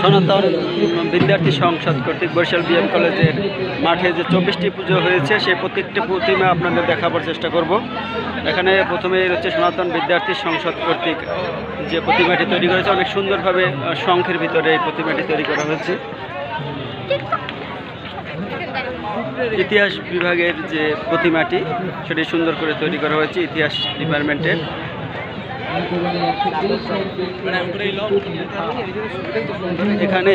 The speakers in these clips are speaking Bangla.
সনাতন বিদ্যার্থী সংসদ কর্তৃক বরিশাল বিএম কলেজের মাঠে যে চব্বিশটি পুজো হয়েছে, সেই প্রত্যেকটি প্রতিমা আপনাদের দেখাবার চেষ্টা করব। এখানে প্রথমে হচ্ছে সনাতন বিদ্যার্থী সংসদ কর্তৃক যে প্রতিমাটি তৈরি করেছে, অনেক সুন্দরভাবে শঙ্খের ভিতরে এই প্রতিমাটি তৈরি করা হয়েছে। ইতিহাস বিভাগের যে প্রতিমাটি, সেটি সুন্দর করে তৈরি করা হয়েছে ইতিহাস ডিপার্টমেন্টের। এখানে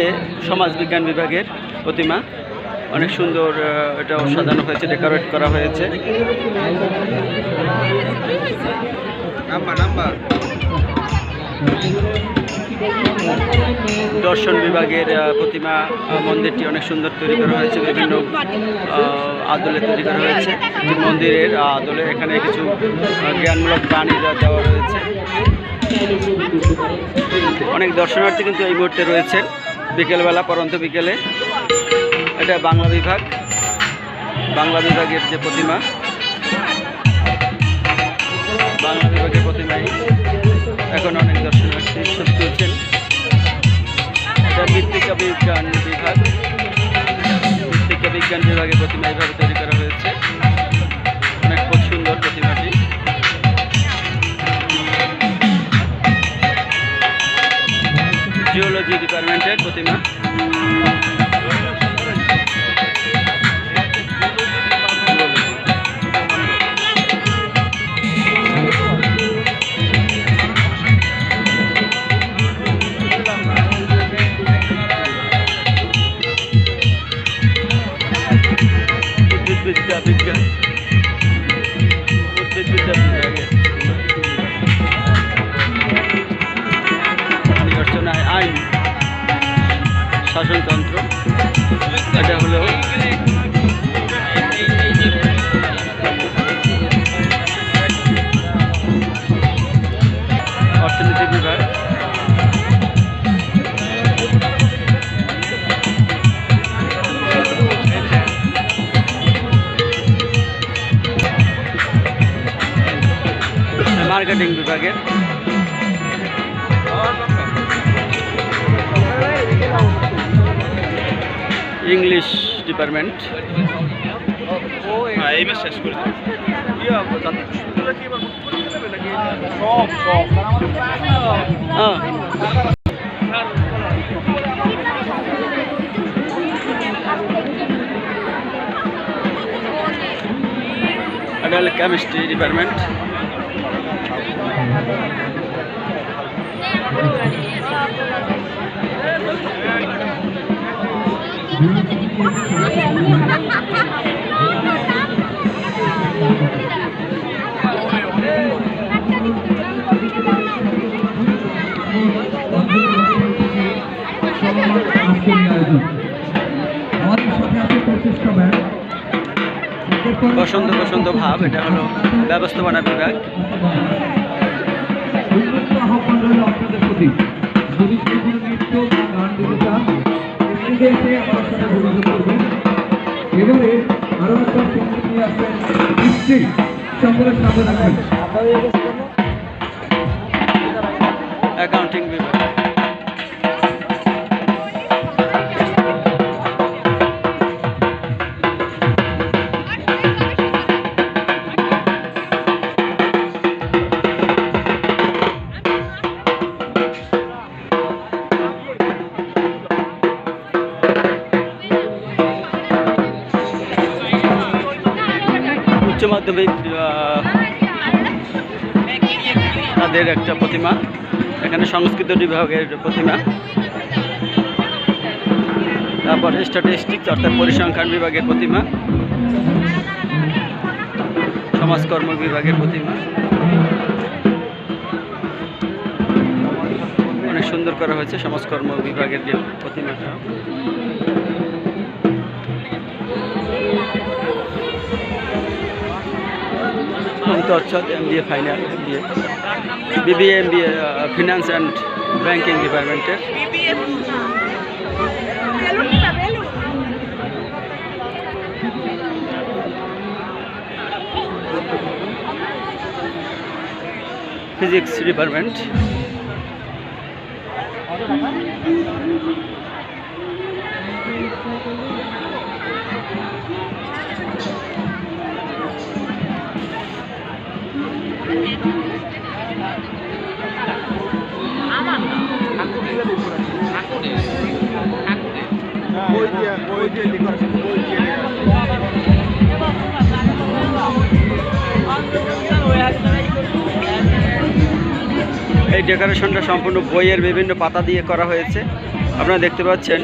সমাজবিজ্ঞান বিভাগের প্রতিমা। অনেক সুন্দর এটাও সাজানো হয়েছে, ডেকোরেট করা হয়েছে। দর্শন বিভাগের প্রতিমা মন্দিরটি অনেক সুন্দর তৈরি করা হয়েছে, বিভিন্ন আদলে তৈরি করা হয়েছে। মন্দিরের আদলে এখানে কিছু জ্ঞানমূলক বাণী দেওয়া রয়েছে। অনেক দর্শনার্থী কিন্তু এই মুহূর্তে রয়েছেন। বিকেলবেলা, পরন্ত বিকেলে। এটা বাংলা বিভাগ। বাংলা বিভাগের যে প্রতিমা, বাংলা বিভাগের প্রতিমাই। এখন অনেক দর্শনার্থী ছবি এটা মৃত্তিকা বিজ্ঞান বিভাগ। মৃত্তিকা বিজ্ঞান বিভাগের প্রতিমা এইভাবে তৈরি করা হয়েছে। অনেক খুব সুন্দর প্রতিমাটি। জিওলজি ডিপার্টমেন্টের প্রতিমা। উদ্ভিদবিদ্যা বিজ্ঞান উদ্ভিদবিদ্যা বিভাগের নির্বাচনায় আইন শাসনতন্ত্র এটা হলো অর্থনীতি বিভাগ মার্কেটিং বিভাগের। ইংলিশ ডিপার্টমেন্ট কেমিস্ট্রি ডিপার্টমেন্ট বসন্ত বসন্ত ভাব এটা হলো ব্যবস্থাপনা বিভাগ। আসবেন নিশ্চয়ই সকলের সাথে রাখবেন। অ্যাকাউন্টিং বিভাগ মাধ্যমিক তাদের একটা প্রতিমা, এখানে সংস্কৃত বিভাগের প্রতিমা। তারপর স্ট্যাটিস্টিক্স অর্থাৎ পরিসংখ্যান বিভাগের প্রতিমা। সমাজকর্ম বিভাগের প্রতিমা। অনেক সুন্দর করা হয়েছে সমাজকর্ম বিভাগের যে প্রতিমাটা। অন্ত M B A final M B A B B A M B A finance and banking ডিপার্টমেন্টের ফিজিক্স ডিপার্টমেন্ট এই ডেকোরেশনটা সম্পূর্ণ বইয়ের বিভিন্ন পাতা দিয়ে করা হয়েছে। আপনারা দেখতে পাচ্ছেন